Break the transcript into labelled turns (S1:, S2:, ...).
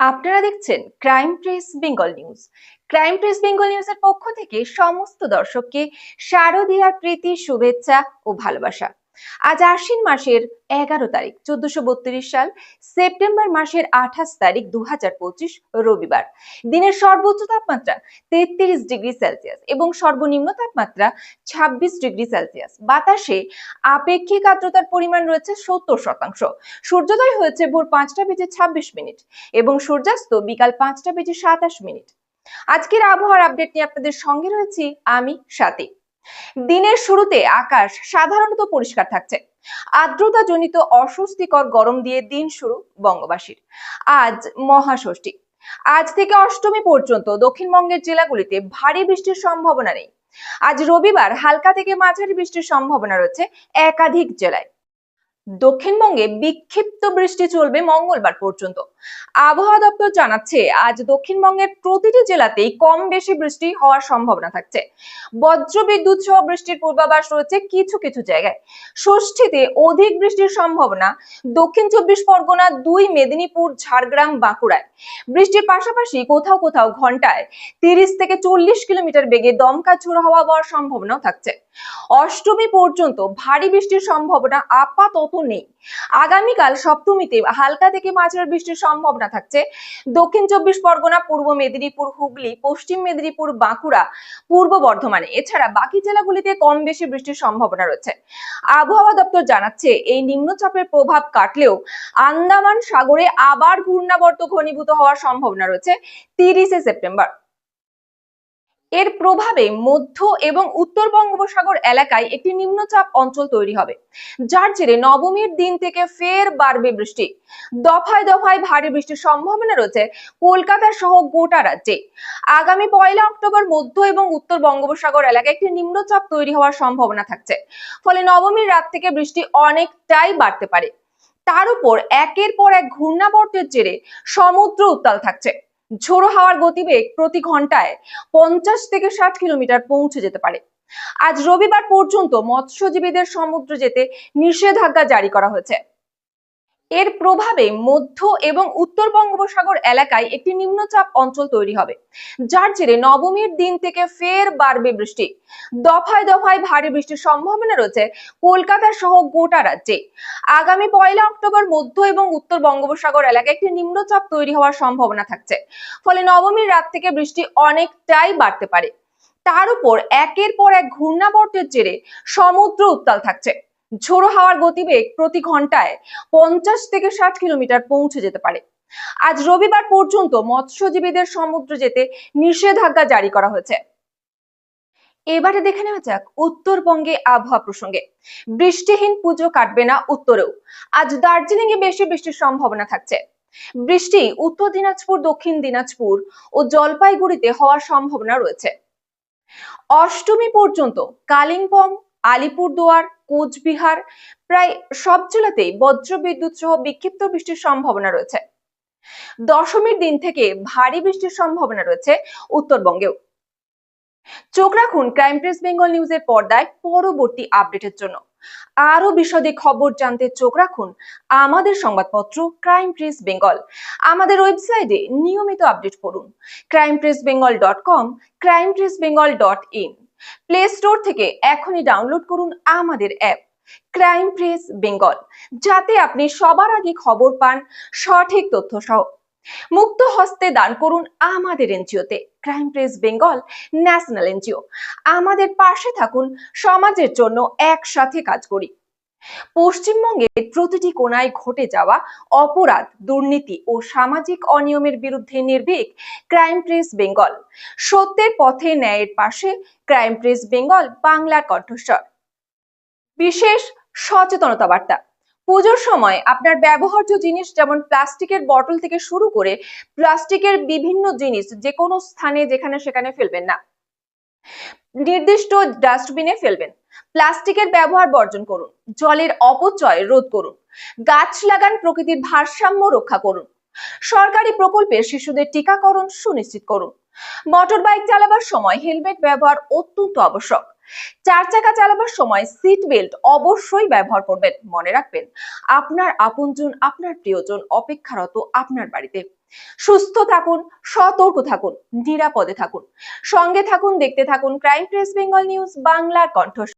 S1: আপনারা দেখছেন crime press Bengal news crime press Bengal নিউজের পক্ষ থেকে সমস্ত দর্শককে শারদীয়ার প্রীতি, শুভেচ্ছা ও ভালোবাসা। আজ আশ্বিন মাসের এগারো তারিখ, চোদ্দশো সাল, সেপ্টেম্বর মাসের আঠাশ তারিখ দু রবিবার। দিনের সর্বোচ্চ তাপমাত্রা তেত্রিশ ডিগ্রি সেলসিয়াস এবং সর্বনিম্ন তাপমাত্রা ছাব্বিশ ডিগ্রি সেলসিয়াস। বাতাসে আপেক্ষিক আর্দ্রতার পরিমাণ রয়েছে সত্তর শতাংশ। সূর্যোদয় হয়েছে ভোর পাঁচটা বেজে ছাব্বিশ মিনিট এবং সূর্যাস্ত বিকাল পাঁচটা বেজে সাতাশ মিনিট। আজকের আবহাওয়ার আপডেট নিয়ে আপনাদের সঙ্গে রয়েছি আমি সাথী। দিনের শুরুতে আকাশ সাধারণত পরিষ্কার থাকছে। আর্দ্রতা জনিত অস্বস্তিকর গরম দিয়ে দিন শুরু বঙ্গবাসীর। আজ মহাষষ্ঠী। আজ থেকে অষ্টমী পর্যন্ত দক্ষিণবঙ্গের জেলাগুলিতে ভারী বৃষ্টির সম্ভাবনা নেই। আজ রবিবার হালকা থেকে মাঝারি বৃষ্টির সম্ভাবনা রয়েছে একাধিক জেলায়। দক্ষিণবঙ্গে বিক্ষিপ্ত বৃষ্টি চলবে মঙ্গলবার পর্যন্ত। আবহাওয়া দপ্তর জানাচ্ছে, আজ দক্ষিণবঙ্গের প্রতিটি জেলাতেই কম বেশি বৃষ্টি হওয়ার সম্ভাবনা থাকছে। বজ্র বিদ্যুৎ সহ বৃষ্টির পূর্বাভাস রয়েছে কিছু কিছু জায়গায়। ষষ্ঠীতে অধিক বৃষ্টির সম্ভাবনা দক্ষিণ চব্বিশ পরগনা, দুই মেদিনীপুর, ঝাড়গ্রাম, বাঁকুড়ায়। বৃষ্টির পাশাপাশি কোথাও কোথাও ঘন্টায় তিরিশ থেকে চল্লিশ কিলোমিটার বেগে দমকা ঝোড়ো হাওয়া হওয়ার সম্ভাবনাও থাকছে। অষ্টমী পর্যন্ত ভারী বৃষ্টির সম্ভাবনা আপাতত নেই। আগামীকাল সপ্তমীতে হালকা থেকে মাঝারি বৃষ্টির সম্ভাবনা থাকছে। দক্ষিণ চব্বিশ পরগনা, পূর্ব মেদিনীপুর, হুগলি, পশ্চিম মেদিনীপুর, বাঁকুড়া, পূর্ব বর্ধমানে। এছাড়া বাকি জেলাগুলিতে কম বেশি বৃষ্টির সম্ভাবনা রয়েছে। আবহাওয়া দপ্তর জানাচ্ছে, এই নিম্নচাপের প্রভাব কাটলেও আন্দামান সাগরে আবার ঘূর্ণাবর্ত ঘনীভূত হওয়ার সম্ভাবনা রয়েছে। তিরিশে সেপ্টেম্বর। এর প্রভাবে মধ্য এবং উত্তর বঙ্গোপসাগর এলাকায় একটি নিম্নচাপ অঞ্চল তৈরি হবে। যার জেরে নবমীর দিন থেকে ফের বাড়বে বৃষ্টি। দফায় দফায় ভারী বৃষ্টির সম্ভাবনা রয়েছে কলকাতা সহ গোটা রাজ্যে। আগামী পয়লা অক্টোবর মধ্য এবং উত্তর বঙ্গোপসাগর এলাকায় একটি নিম্নচাপ তৈরি হওয়ার সম্ভাবনা থাকছে। ফলে নবমীর রাত থেকে বৃষ্টি অনেকটাই বাড়তে পারে। তার উপর একের পর এক ঘূর্ণাবর্তের জেরে সমুদ্র উত্তাল থাকছে। ঝোড়ো হাওয়ার গতিবেগ প্রতি ঘন্টায় পঞ্চাশ থেকে ষাট কিলোমিটার পৌঁছে যেতে পারে। আজ রবিবার পর্যন্ত মৎস্যজীবীদের সমুদ্র যেতে নিষেধাজ্ঞা জারি করা হয়েছে। এর প্রভাবে মধ্য এবং উত্তর বঙ্গোপসাগর এলাকায় একটি নিম্নচাপ অঞ্চল তৈরি হবে। যার জেরে নবমীর দিন থেকে ফের বাড়বে বৃষ্টি। দফায় দফায় ভারী বৃষ্টির সম্ভাবনা রয়েছে কলকাতা সহ গোটা রাজ্যে। আগামী পয়লা অক্টোবর মধ্য এবং উত্তর বঙ্গোপসাগর এলাকায় একটি নিম্নচাপ তৈরি হওয়ার সম্ভাবনা থাকছে। ফলে নবমীর রাত থেকে বৃষ্টি অনেকটাই বাড়তে পারে। তার উপর একের পর এক ঘূর্ণাবর্তের জেরে সমুদ্র উত্তাল থাকছে। ঝোড়ো হাওয়ার গতিবেগ প্রতি ঘন্টায় পঞ্চাশ থেকে ষাট কিলোমিটার পৌঁছে যেতে পারে। আজ রবিবার পর্যন্ত মৎস্যজীবীদের সমুদ্র যেতে নিষেধাজ্ঞা জারি করা হয়েছে। এবারে দেখে নেওয়া যাক উত্তরবঙ্গে আবহাওয়া প্রসঙ্গে। বৃষ্টিহীন পুজো কাটবে না উত্তরেও। আজ দার্জিলিং এ বেশি বৃষ্টির সম্ভাবনা থাকছে। বৃষ্টি উত্তর দিনাজপুর, দক্ষিণ দিনাজপুর ও জলপাইগুড়িতে হওয়ার সম্ভাবনা রয়েছে। অষ্টমী পর্যন্ত কালিম্পং আলিপুরদুয়ার, কোচবিহার, প্রায় সব জেলাতেই বজ্র বিদ্যুৎ সহ বিক্ষিপ্ত বৃষ্টির সম্ভাবনা রয়েছে। দশমীর দিন থেকে ভারী বৃষ্টির সম্ভাবনা রয়েছে উত্তরবঙ্গেও। চোখ রাখুন ক্রাইম প্রেস বেঙ্গল নিউজের পর্দায় পরবর্তী আপডেটের জন্য। আরও বিশদে খবর জানতে চোখ রাখুন আমাদের সংবাদপত্র ক্রাইম প্রেস বেঙ্গল। আমাদের ওয়েবসাইটে নিয়মিত আপডেট করুন crime press Bengal dot com, crime press Bengal dot in. Play store থেকে এখনই ডাউনলোড করুন আমাদের অ্যাপ ক্রাইম প্রেস বেঙ্গল যাতে আপনি সবার আগে খবর পান, সঠিক তথ্য সহ। মুক্ত হস্তে দান করুন আমাদের এনজিওতে crime press Bengal national NGO আমাদের পাশে থাকুন, সমাজের জন্য একসাথে কাজ করি। পশ্চিমবঙ্গের প্রতিটি কোনায় ঘটে যাওয়া অপরাধ, দুর্নীতি ও সামাজিক অনিয়মের বিরুদ্ধে নির্ভীক ক্রাইম প্রেস বেঙ্গল। সত্যের পথে ন্যায়ের পাশে ক্রাইম প্রেস বেঙ্গল, বাংলার কণ্ঠস্বর। বিশেষ সচেতনতা বার্তা। পুজোর সময় আপনার ব্যবহার্য জিনিস যেমন প্লাস্টিকের বটল থেকে শুরু করে প্লাস্টিকের বিভিন্ন জিনিস যে কোনো স্থানে, যেখানে, সেখানে ফেলবেন না। নির্দিষ্ট ডাস্টবিনে ফেলবেন। প্লাস্টিকের ব্যবহার বর্জন করুন। জলের অপচয় রোধ করুন। গাছ লাগান প্রকৃতির ভারসাম্য রক্ষা করুন। সরকারি প্রকল্পে শিশুদের টিকাকরণ সুনিশ্চিত করুন। মোটর বাইক চালাবার সময় হেলমেট ব্যবহার অত্যন্ত আবশ্যক। চার চাকা চালাবার সময় সিট বেল্ট অবশ্যই ব্যবহার করবেন, মনে রাখবেন। আপনার আপনজন, আপনার প্রিয়জন অপেক্ষারত আপনার বাড়িতে। সুস্থ থাকুন, সতর্ক থাকুন, নিরাপদে থাকুন। সঙ্গে থাকুন, দেখতে থাকুন ক্রাইম প্রেস বেঙ্গল নিউজ বাংলার কণ্ঠ